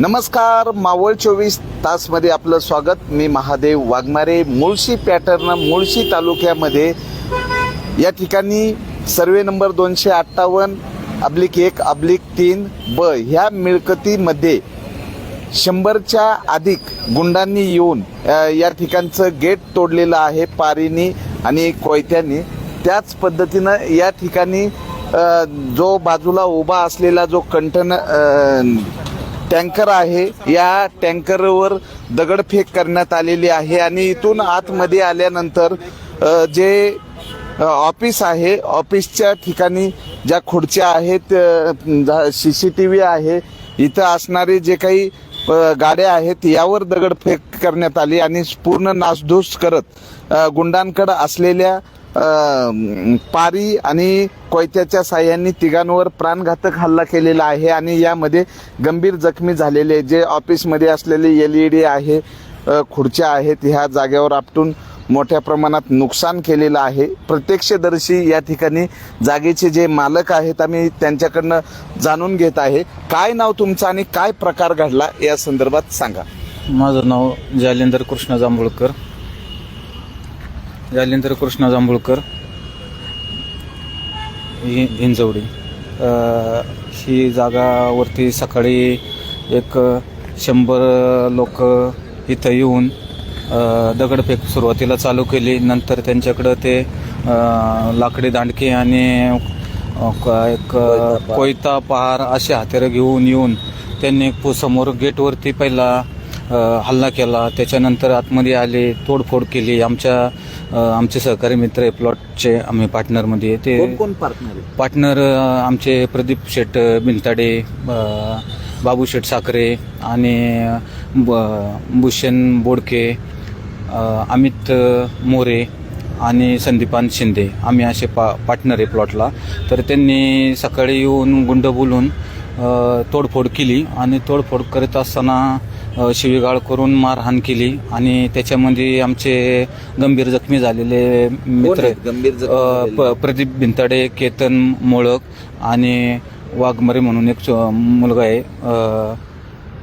नमस्कार मावळ चोवीस तासमध्ये आपलं स्वागत. मी महादेव वाघमारे. मुळशी पॅटर्न मुळशी तालुक्यामध्ये या ठिकाणी सर्वे नंबर दोनशे अठ्ठावन्न अब्लिक एक अब्लिक तीन ब ह्या मिळकतीमध्ये शंभरच्या अधिक गुंडांनी येऊन या ठिकाणचं गेट तोडलेलं आहे पारीनी आणि कोयत्यांनी. त्याच पद्धतीनं या ठिकाणी जो बाजूला उभा असलेला जो कंटन टँकर आहे. या टँकरवर दगडफेक करण्यात आलेली आहे आणि इथून आतमध्ये आल्यानंतर जे ऑफिस आहे ऑफिसच्या ठिकाणी ज्या खुर्च्या आहेत सी सी टी व्ही आहे इथं असणारे जे काही गाड्या आहेत यावर दगडफेक करण्यात आली आणि पूर्ण नासधूस करत गुंडांकडे असलेल्या पारी आणि कोयत्याच्या साह्यांनी तिघांवर प्राणघातक हल्ला केलेला आहे आणि यामध्ये गंभीर जखमी झालेले जे ऑफिसमध्ये असलेले एल ई डी आहे खुर्च्या आहेत ह्या जागेवर आपटून मोठ्या प्रमाणात नुकसान केलेलं आहे. प्रत्यक्षदर्शी या ठिकाणी जागेचे जे मालक आहेत आम्ही त्यांच्याकडनं जाणून घेत आहे. काय नाव तुमचं आणि काय प्रकार घडला या संदर्भात सांगा. माझं नाव जालेंदर कृष्ण जांभूळकर. जालेंदर कृष्ण जांभूळकर हि हिंजवडी ही जागावरती सकाळी एक शंभर लोक इथं येऊन दगडफेक सुरुवातीला चालू केली. नंतर त्यांच्याकडं ते लाकडी दांडके आणि एक कोयता पहार. असे हत्यारं घेऊन येऊन त्यांनी समोर गेटवरती पहिला हल्ला केला. त्याच्यानंतर आतमध्ये आले तोडफोड केली. आमच्या आमचे सहकारी मित्र आहे प्लॉटचे आम्ही पार्टनरमध्ये ते कोण पार्टनर पार्टनर आमचे प्रदीप शेट बिनताडे बाबू शेट साखरे आणि भूषण बोडके अमित मोरे आणि संदीपान शिंदे. आम्ही असे पा पार्टनर आहे प्लॉटला. तर त्यांनी सकाळी येऊन गुंड बोलून तोडफोड केली आणि तोडफोड करत असताना शिवीगाळ करून मारहाण केली आणि त्याच्यामध्ये आमचे गंभीर जखमी झालेले मित्र गंभीर? प- प्रदीप भिंताडे केतन मोळक आणि वाघमरे म्हणून एक च- मुलगा आहे. अ,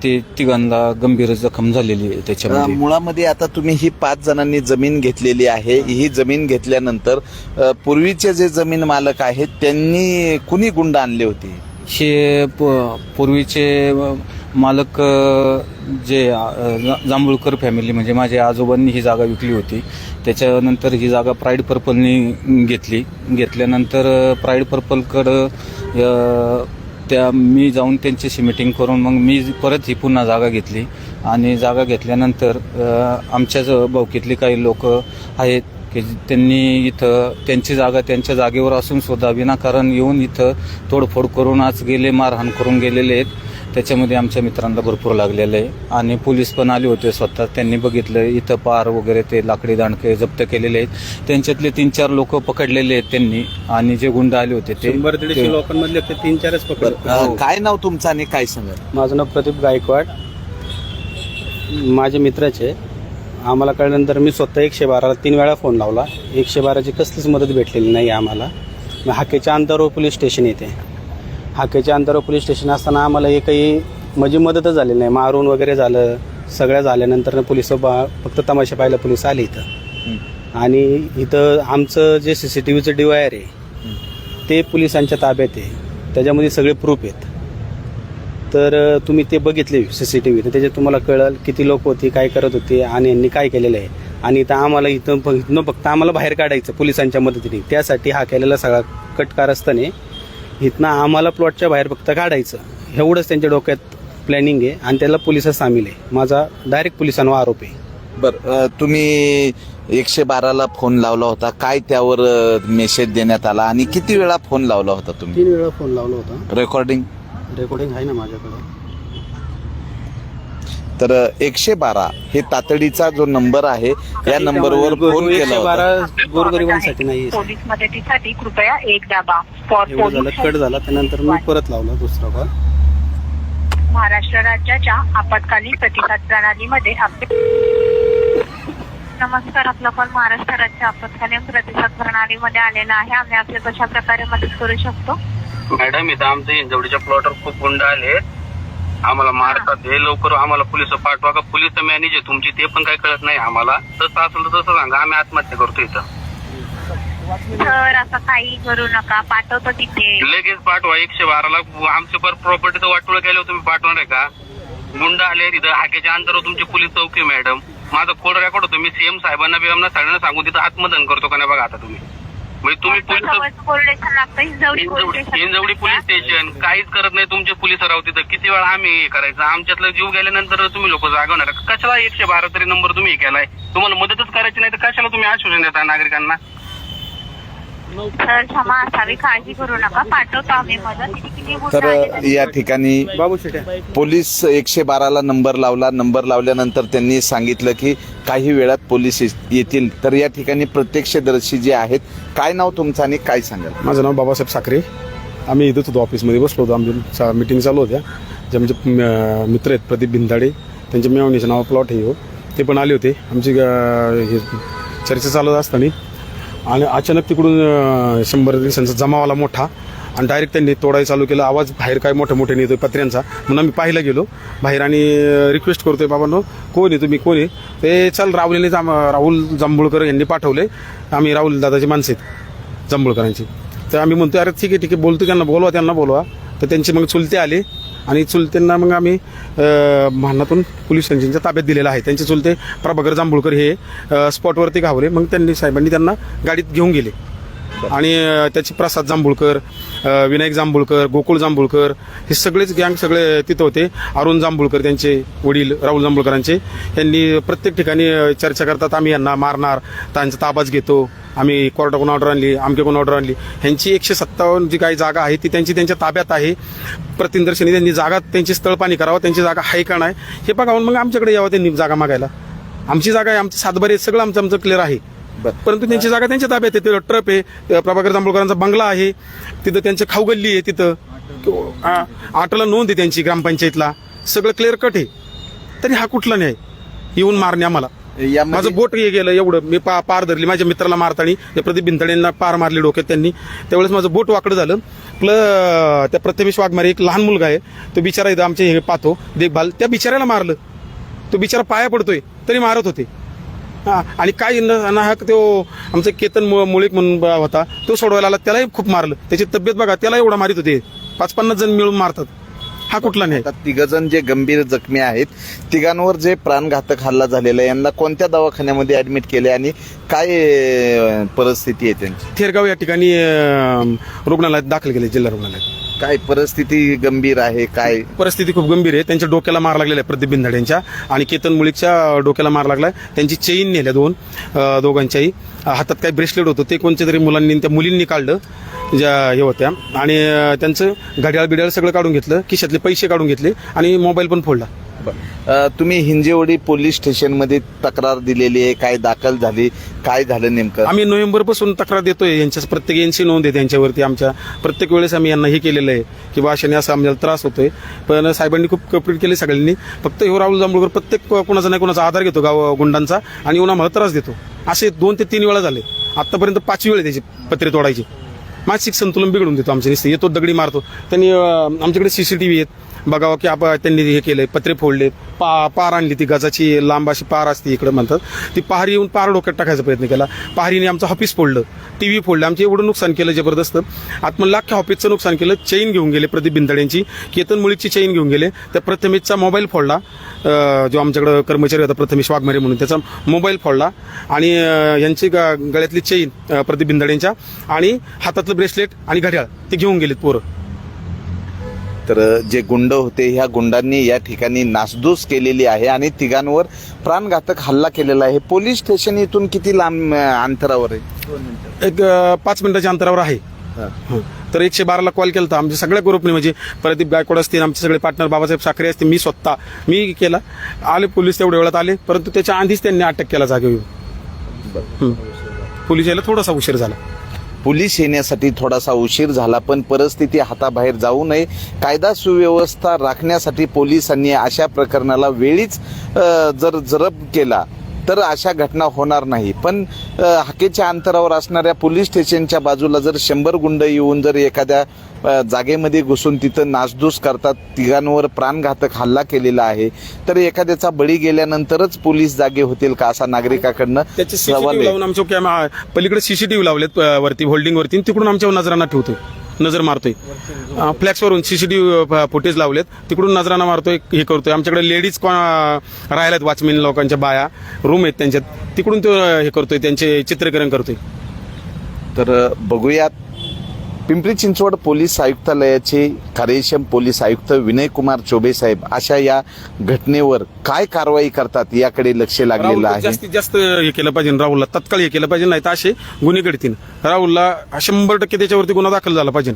ते तिघांना गंभीर जखम झालेली आहे अ, त्याच्यामध्ये मुळामध्ये आता तुम्ही ही पाच जणांनी जमीन घेतलेली आहे. ही जमीन घेतल्यानंतर अ, पूर्वीचे जे जमीन मालक आहेत त्यांनी कुणी गुंड आणले होते? हे प- पूर्वीचे मालक जे जांभूळकर फॅमिली म्हणजे माझ्या आजोबांनी ही जागा विकली होती. त्याच्यानंतर ही जागा प्राईड पर्पलनी घेतली. घेतल्यानंतर प्राईड पर्पलकडं त्या मी जाऊन त्यांच्याशी मिटिंग करून मग मी परत ही पुन्हा जागा घेतली. आणि जागा घेतल्यानंतर आमच्याच भाऊकीतली काही लोक आहेत की त्यांनी इथं त्यांची जागा त्यांच्या जागेवर असून सुद्धा विनाकारण येऊन इथं तोडफोड करून आज गेले मारहाण करून गेलेले आहेत. त्याच्यामध्ये आमच्या मित्रांना भरपूर लागलेलं आहे. आणि पोलीस पण आले होते स्वतः. त्यांनी बघितलं इथं पार वगैरे ते लाकडी दांडके जप्त केलेले आहेत. त्यांच्यातले तीन चार लोक पकडलेले आहेत त्यांनी. आणि जे गुंड आले होते ते शंभर दीडशे ते- लोकांमधले ते तीन चारच पकड अ, काय नाव तुमचं आणि काय सांगा? माझं नाव प्रदीप गायकवाड. माझे मित्राचे आम्हाला कळल्यानंतर मी स्वतः एकशे बाराला तीन वेळा फोन लावला. एकशे बाराची कसलीच मदत भेटलेली नाही आम्हाला. मग हाकेच्या अंतरावर पोलीस स्टेशन येते. हाकेच्या अंतरावर पोलीस स्टेशन असताना आम्हाला एकही म्हणजे मदतच झालेली नाही. मारून वगैरे झालं सगळ्या झाल्यानंतर पोलीस बा- फक्त तमाशा पाहायला पोलीस आले इथं. आणि इथं आमचं जे सी सी टी व्हीचं डिवायर आहे ते पोलिसांच्या ताब्यात आहे. त्याच्यामध्ये सगळे प्रूफ आहेत. तर तुम्ही ते बघितले सी सी टी व्ही तर त्याच्यात तुम्हाला कळलं किती लोक होती काय करत होते आणि यांनी काय केलेलं आहे. आणि इथं आम्हाला इथं इथनं फक्त आम्हाला बाहेर काढायचं पोलिसांच्या मदतीने. त्यासाठी हा केलेला सगळा कटकार असताना इथनं आम्हाला प्लॉटच्या बाहेर फक्त काढायचं. एवढंच त्यांच्या डोक्यात प्लॅनिंग आहे आणि त्याला पोलिसात सामील आहे. माझा डायरेक्ट पोलिसांवर आरोप आहे. बर तुम्ही एकशे बाराला फोन लावला होता. काय त्यावर मेसेज देण्यात आला आणि किती वेळा फोन लावला होता तुम्ही? तीन वेळा फोन लावला होता. रेकॉर्डिंग रेकॉर्डिंग आहे ना माझ्याकडे. तर एकशे बारा हे तातडीचा जो नंबर आहे या नंबरवर फोन केला होता. बारा गोरगरिबांसाठी नाही पोलीस मदतीसाठी कृपया एक दाबा. फॉर एवढं झालं पोलीस कट झाला त्यानंतर मी परत लावला दुसरा कॉल महाराष्ट्र राज्याच्या आपत्कालीन प्रतिसाद प्रणालीमध्ये आपले नमस्कार आपला कॉल महाराष्ट्र राज्य आपत्कालीन प्रतिसाद प्रणालीमध्ये आलेला आहे. आम्ही आपल्या कशा प्रकारे मदत करू शकतो? मॅडम इथं आमच्या इंजवडीच्या प्लॉटवर खूप गुंड आले. आम्हाला मारतात हे लवकर आम्हाला पोलीस पाठवा का? पोलीस मॅनेज आहे तुमची ते पण काही कळत नाही आम्हाला. तसं असलं तर तसं सांगा आम्ही आत्महत्या करतो इथं. सर असं काही करू नका पाठवतो तिथे. लगेच पाठवा एकशे बाराला आमच्या पर प्रॉपर्टीचं वाटोळं केल्यावर तुम्ही पाठवणार आहे का? गुंड आले तिथं हाकेच्या अंतरावर तुमची पोलीस चौकी मॅडम माझा कोड रेकॉर्ड होतो मी सीएम साहेबांना बीएमना सगळ्यांना सांगून तिथं आत्मदहन करतो का नाही बघा आता तुम्ही. म्हणजे तुम्ही पोलीस लागतं Hinjewadi police Hinjewadi police station. काहीच करत नाही तुमचे पोलीस राहू तिथं. किती वेळा आम्ही हे करायचं? आमच्यातलं जीव गेल्यानंतर तुम्ही लोक जागवणार. कशाला एकशे बारा तरी नंबर तुम्ही हे केलाय? तुम्हाला मदतच करायची नाही तर कशाला तुम्ही आश्वासन देता नागरिकांना? सर क्षमा असावी काळजी करू नका. पाठवतो आम्ही मदत. तिथे किती गुन्हे तर या ठिकाणी बाबू शेट्या. पोलीस एकशे बाराला नंबर लावला. नंबर लावल्यानंतर त्यांनी सांगितलं की काही वेळात पोलीस येतील. तर या ठिकाणी प्रत्यक्षदर्शी जे आहेत काय नाव तुमचं आणि काय सांगाल? माझं नाव बाबासाहेब साखरे. आम्ही इथंच होतो ऑफिसमध्ये. बसलो होतो. आमची मिटिंग चालू होत्या. जे आमचे म- मित्र आहेत प्रदीप भिंदाडे. त्यांच्या मेवणीचं नाव प्लॉट हे. हो. ते पण आले होते. आमची अं, हे चर्चा चालत असताना. आणि अचानक तिकडून शंभर दिवसांचा जमावाला मोठा आणि डायरेक्ट त्यांनी तोडायला चालू केलं. आवाज बाहेर काय मोठ्या मोठ्याने येतोय पत्र्यांचा. म्हणून आम्ही पाहायला गेलो. बाहेर आणि रिक्वेस्ट करतोय बाबांनो कोण आहे तुम्ही? कोण आहे? ते चल राहुलने जाम राहुल जांभूळकर यांनी पाठवले. आम्ही राहुल दादाची माणसे आहेत जांभूळकरांची तर आम्ही म्हणतो अरे ठीक आहे ठीक आहे बोलतो त्यांना बोलवा त्यांना बोलवा. तर त्यांचे मग चुलते आले. आणि चुलत्यांना मग आम्ही भांडणातून पोलीस स्टेशनच्या ताब्यात दिलेला आहे. त्यांचे चुलते प्रभाकर जांभूळकर हे स्पॉटवरती घावले मग त्यांनी साहेबांनी त्यांना गाडीत घेऊन गेले. आणि त्याची प्रसाद जांभूळकर विनायक जांभूळकर गोकुळ जांभूळकर हे सगळेच गँग सगळे तिथं होते. अरुण जांभूळकर त्यांचे वडील राहुल जांभूळकरांचे. यांनी प्रत्येक ठिकाणी चर्चा करतात आम्ही यांना मारणार त्यांचा ताबाच घेतो. आम्ही कोर्टाकडून ऑर्डर आणली आमच्याकडून ऑर्डर आणली. ह्यांची एकशे सत्तावन्न जी काही जागा आहे ती त्यांची त्यांच्या ताब्यात आहे. प्रतिनिदर्शनी त्यांनी जागा त्यांची स्थळपाणी करावं त्यांची जागा आहे का नाही हे बघावून मग आमच्याकडे यावं त्यांनी जागा मागायला. आमची जागा आहे आमचं सातबारे सगळं आमचं आमचं क्लिअर आहे. परंतु त्यांची जागा त्यांच्या ताब्यात आहे. तिथं ट्रप आहे. प्रभाकर जांभूळकरांचा बंगला आहे. तिथं त्यांचं खाऊगल्ली आहे तिथं. आटला नोंद आहे त्यांची ग्रामपंचायतला. सगळं क्लिअर कट आहे. तरी हा कुठला नाही येऊन मारणे आम्हाला माझं बोट हे गेलं एवढं. मी पा पार धरली. माझ्या मित्राला मारताना त्या प्रदीप भिंतडेंना पार मारली डोक्यात त्यांनी. त्यावेळेस माझं बोट वाकडं झालं. प्ल त्या प्रथमेश वाघमारे एक लहान मुलगा आहे. तो बिचारा इथं आमचे हे पाहतो. देखभाल. त्या बिचाऱ्याला मारलं. तो बिचारा पाया पडतोय. तरी मारत होते. हा आणि काय न- नाहक तो आमचा केतन मुळीक म्हणून होता तो सोडवायला आला त्यालाही खूप मारलं. त्याची तब्येत बघा त्याला एवढा मारित होते. पाच पन्नास जण मिळून मारतात. हा कुठला नाही तिघ जण जे गंभीर जखमी आहेत तिघांवर जे प्राणघातक हल्ला झालेला आहे यांना कोणत्या दवाखान्यामध्ये ऍडमिट केले आणि काय परिस्थिती आहे त्यांची? थेरगाव या ठिकाणी रुग्णालयात दाखल केले जिल्हा रुग्णालयात. काय परिस्थिती गंभीर आहे काय? परिस्थिती खूप गंभीर आहे. त्यांच्या डोक्याला मार लागलेला आहे प्रदीप बिंदाड यांच्या आणि केतन मुळीकच्या डोक्याला मार लागलाय. त्यांची चेन नेल्या दोन दोघांच्याही. हातात काही ब्रेसलेट होतं ते कोणत्या तरी मुलांनी त्या मुलींनी काढलं ज्या हे होत्या. आणि त्यांचं घड्याळ बिड्याळ सगळं काढून घेतलं खिशातले पैसे काढून घेतले आणि मोबाईल पण फोडला. तुम्ही हिंजेवडी पोलीस स्टेशनमध्ये तक्रार दिलेली आहे काय दाखल झाली काय झालं नेमकं? आम्ही नोव्हेंबरपासून तक्रार देतोय यांच्या प्रत्येक यांची नोंद आहे त्यांच्यावरती आमच्या. प्रत्येक वेळेस आम्ही यांना हे केलेलं आहे की भाषेने असा असं आम्हाला त्रास होतोय. पण साहेबांनी खूप कंप्लीट केले सगळ्यांनी. फक्त हे राहुल जांभूळकर प्रत्येक कोणाचा नाही कोणाचा आधार घेतो गाव गुंडांचा आणि येऊन आम्हाला त्रास देतो. असे दोन ते तीन वेळा झाले. आतापर्यंत पाचवी वेळ आहे त्याची पत्रे तोडायची. मानसिक संतुलन बिघडून देतो आमच्या निस्ती. येतो दगडी मारतो. त्यांनी आमच्याकडे सीसीटीव्ही आहेत. बघावं की आपण त्यांनी हे केलंय पत्रे फोडले पा पार आणली ती गजाची लांब अशी पार असते इकडे म्हणतात. ती पहार येऊन पार डोक्यात टाकायचा प्रयत्न केला. पहारीने आमचं ऑफिस फोडलं टी व्ही फोडलं. आमचे एवढं नुकसान केलं जबरदस्त. आत्मला अख्ख्या ऑफिसचं नुकसान केलं. चेन घेऊन गेले प्रदीप बिंदड्यांची केतन मुळीची चेन घेऊन गेले. त्या प्रथमेशचा मोबाईल फोडला. जो आमच्याकडे कर्मचारी होता प्रथमेश वाघमारे म्हणून त्याचा मोबाईल फोडला. आणि यांची ग- गळ्यातली चेन प्रदीप बिंदड्यांच्या आणि हातातलं ब्रेसलेट आणि घड्याळ ते घेऊन गेलेत पोरं. तर जे गुंड होते ह्या गुंडांनी या ठिकाणी नासधूस केलेली आहे आणि तिघांवर प्राणघातक हल्ला केलेला आहे. पोलीस स्टेशन इथून किती लांब अंतरावर आहे? एक पाच मिनिटाच्या अंतरावर आहे. हं. तर एकशे बाराला कॉल केला होता. आमच्या सगळ्या ग्रुपने म्हणजे प्रदीप गायकवाड असतील आमचे सगळे पार्टनर बाबासाहेब साखरे असतील मी स्वतः मी केला. आले पोलीस तेवढ्या वेळात आले. परंतु त्याच्या आधीच त्यांनी अटक केला जागेवर. पोलीस यायला थोडासा उशीर झाला. पोलीस येण्यासाठी थोडासा उशीर झाला पण परिस्थिती हाताबाहेर जाऊ नये. कायदा सुव्यवस्था राखण्यासाठी पोलिसांनी अशा प्रकरणाला वेळीच जर जरब केला. तर अशा घटना होणार नाही. पण हाकेच्या अंतरावर असणाऱ्या पोलीस स्टेशनच्या बाजूला जर शंभर गुंड येऊन जर एखाद्या जागेमध्ये घुसून तिथं नासधूस करतात तिघांवर प्राणघातक हल्ला केलेला आहे तर एखाद्याचा बळी गेल्यानंतरच पोलीस जागे होतील का असा नागरिकाकडनं त्याचे आमच्या पलीकडे सीसीटीव्ही लावलेत वरती होल्डिंग वरती तिकडून आमच्यावर नजरांना ठेवतोय. नजर मारतोय. फ्लॅक्सवरून सीसीटीव्ही फुटेज लावलेत. तिकडून नजरांना मारतोय हे करतोय. आमच्याकडे लेडीज राहिल्यात वॉचमेन लोकांच्या बाया. रूम आहेत त्यांच्यात. तिकडून तो हे करतोय त्यांचे चित्रीकरण करतोय. तर बघूयात पिंपरी चिंचवड पोलीस आयुक्तालयाचे कार्यक्षम पोलीस आयुक्त विनय कुमार चोबे साहेब अशा या घटनेवर काय कारवाई करतात याकडे लक्ष लागलेलं आहे. जास्तीत जास्त हे केलं पाहिजे राहुलला तत्काळ हे केलं पाहिजे नाही तर असे गुन्हे घडतील. राहुलला शंभर टक्के त्याच्यावरती गुन्हा दाखल झाला पाहिजे.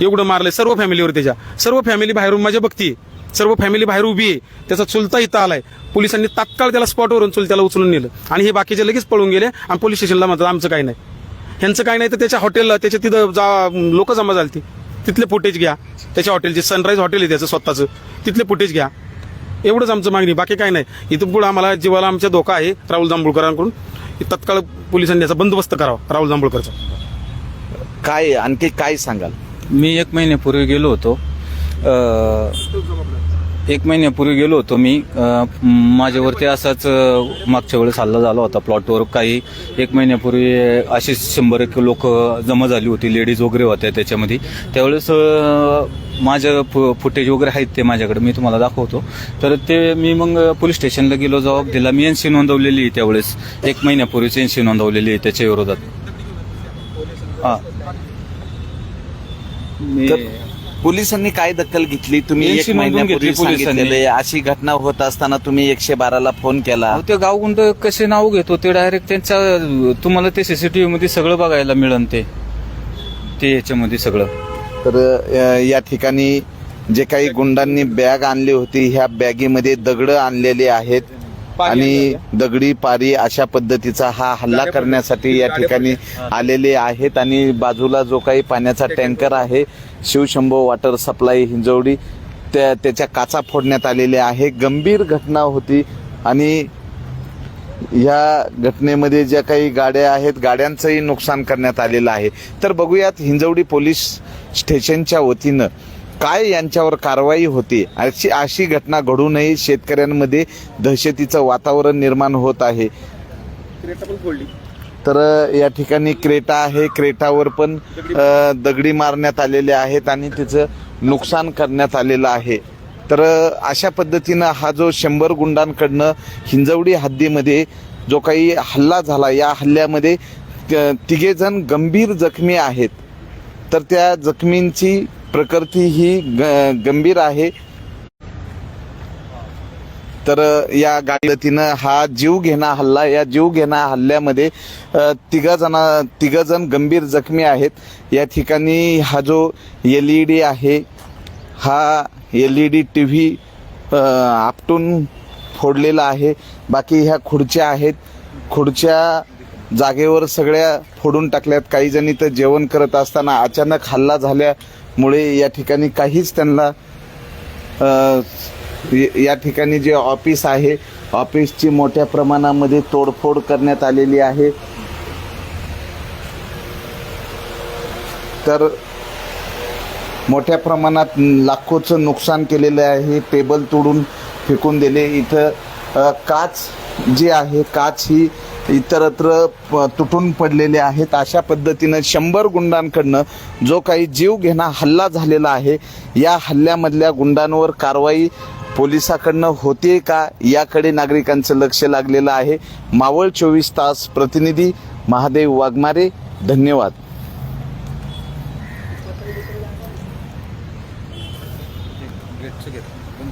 एवढं मारलंय सर्व फॅमिलीवर त्याच्या. सर्व फॅमिली बाहेरून माझ्या बघतीये सर्व फॅमिली बाहेर उभी आहे. त्याचा चुलता इथं आलाय. पोलिसांनी तात्काळ त्याला स्पॉटवरून चुलत्याला उचलून नेलं. आणि हे बाकीचे लगेच पळून गेले आणि पोलीस स्टेशनला म्हणतात आमचं काही नाही. ह्यांचं काही नाही तर त्याच्या हॉटेलला त्याच्या तिथं जा लोक जमा झालती तिथले फुटेज घ्या. त्याच्या हॉटेलचे सनराईज हॉटेल आहे त्याचं स्वतःचं. तिथले फुटेज घ्या. एवढंच आमचं मागणी. बाकी काय नाही. इथं पुढे आम्हाला जीवाला आमच्या धोका आहे राहुल जांभूळकरांकडून. तत्काळ पोलिसांनी याचा बंदोबस्त करावा राहुल जांभूळकरचा. काय आणखी काय सांगाल? मी एक महिन्यापूर्वी गेलो होतो. एक महिन्यापूर्वी गेलो होतो मी. माझ्यावरती असाच मागच्या वेळेस हल्ला झाला होता प्लॉटवर काही एक महिन्यापूर्वी असे शंभर एक लोक जमा झाली होती लेडीज वगैरे होत्या त्याच्यामध्ये. त्यावेळेस माझ्या फु फुटेज वगैरे आहेत ते माझ्याकडे मी तुम्हाला दाखवतो. तर ते मी मग पोलीस स्टेशनला गेलो जबाब दिला मी एनसी नोंदवलेली आहे त्यावेळेस. एक महिन्यापूर्वीच एनसी नोंदवलेली आहे त्याच्या विरोधात. हां. मी- पोलिसांनी काय दखल घेतली तुम्ही एक नोंदवून महिन्यापूर्वी घेतली पोलिसांनी. सांगितलेलं आहे. अशी घटना होत असताना तुम्ही एकशे बाराला फोन केला अहो, ते गावगुंड कसे नाव घेतो ते डायरेक्ट त्यांच्या तुम्हाला ते सीसीटीव्ही मध्ये सगळं बघायला मिळन ते ते याच्यामध्ये सगळं तर अ, या ठिकाणी जे काही गुंडांनी बॅग आणली होती ह्या बॅगेमध्ये दगड आणलेले आहेत आणि दगडी पारी अशा पद्धतीचा हा हल्ला करण्यासाठी या ठिकाणी आलेले आहेत आणि बाजूला जो काही पाण्याचा टँकर आहे शिवशंभो वॉटर सप्लाय हिंजवडी त्या त्याच्या काचा फोडण्यात आलेल्या आहे. गंभीर घटना होती आणि या घटनेमध्ये ज्या काही गाड्या आहेत गाड्यांचंही नुकसान करण्यात आलेलं आहे. तर बघूयात हिंजवडी पोलीस स्टेशनच्या वतीनं काय यांच्यावर कारवाई होते? अशी अशी घटना घडू नये शेतकऱ्यांमध्ये दहशतीचं वातावरण निर्माण होत आहे. तर या ठिकाणी क्रेटा आहे. क्रेटावर पण दगडी मारण्यात आलेले आहेत आणि तिचं नुकसान करण्यात आलेलं आहे. तर अशा पद्धतीनं हा जो शंभर गुंडांकडनं हिंजवडी हद्दीमध्ये जो काही हल्ला झाला या हल्ल्यामध्ये तिघे जण गंभीर जखमी आहेत. तर त्या जखमींची प्रकृती ही ग- गंभीर आहे. तर या गाडीतीनं हा जीव घेणा हल्ला या जीव घेणा हल्ल्यामध्ये तिघ जण तिघ जण गंभीर जखमी आहेत. या ठिकाणी हा जो एल ई डी आहे हा L E D T V आपटून फोडलेला आहे. बाकी ह्या खुर्च्या आहेत. खुर्च्या जागेवर सगळ्या फोडून टाकल्यात. काही जणी तर जेवण करत असताना अचानक हल्ला झाल्या. मुळे या ठिकाणी काहीच त्यांना या ठिकाणी जे ऑफिस आहे ऑफिसची मोठ्या प्रमाणामध्ये तोडफोड करण्यात आलेली आहे. तर मोठ्या प्रमाणात लाखोचं नुकसान केलेलं आहे टेबल तोडून फेकून दिले. इथं काच जी आहे काच ही इतरत्र प- तुटून पडलेले आहेत. अशा पद्धतीनं शंभर गुंडांकडनं जो काही जीव घेणा हल्ला झालेला आहे या हल्ल्यामधल्या गुंडांवर कारवाई पोलिसाकडनं होते का? याकडे नागरिकांचं लक्ष लागलेलं आहे. मावळ चोवीस तास प्रतिनिधी महादेव वाघमारे धन्यवाद.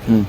हं.